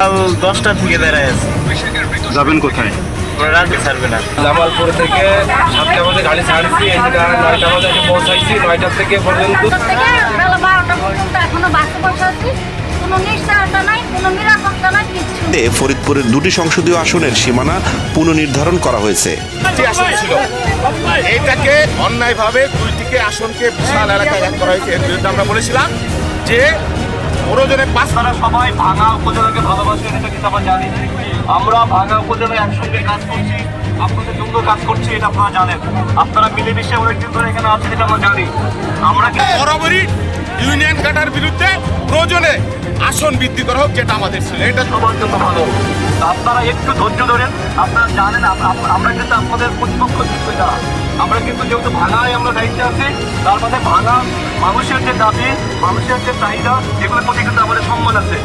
কাল দশটা থেকে দাঁড়ায় আছে। যাবেন কোথায়? ছাড়বে না। জামালপুর থেকে সাতটা বাজে গাড়ি ছাড়ছি এদিকে নয়টা বাজে এসে পৌঁছাইছি নয়টা থেকে পর্যন্ত। ফরিদপুরের দুটি সংসদীয় আসনের সীমানা পুনর্নির্ধারণ করা হয়েছে। একটি আসন ছিল। এইটাকে অন্যায়ভাবে দুইটিকে আসনকে বিশাল এলাকায় করা হয়েছে আমরা বলেছিলাম যে প্রয়োজনে পাশ তারা সবাই ভাঙা উপজেলাকে ভালোবাসেন এটা কিন্তু আমরা জানি। আমরা ভাঙা উপজেলায় একসঙ্গে কাজ করছি আপনাদের জন্য কাজ করছি এটা আপনারা জানেন। আপনারা মিলেমিশে অনেকদিন ধরে এখানে আছেন এটা আমরা জানি। আমরা বরাবরই ইউনিয়ন কাটার বিরুদ্ধে প্রয়োজনে আসন বৃদ্ধি করা হোক যেটা আমাদের ছিল। এটা সবার জন্য ভালো। আপনারা একটু ধৈর্য ধরেন। আপনারা জানেন আমরা কিন্তু আপনাদের প্রতিপক্ষ কিন্তু যারা। আমরা কিন্তু যেহেতু ভাঙায় আমরা দায়িত্বে আছি, তার মধ্যে ভাঙা মানুষের যে দাবি, মানুষের যে চাহিদা, এগুলোর প্রতি কিন্তু আমাদের সম্মান আছে।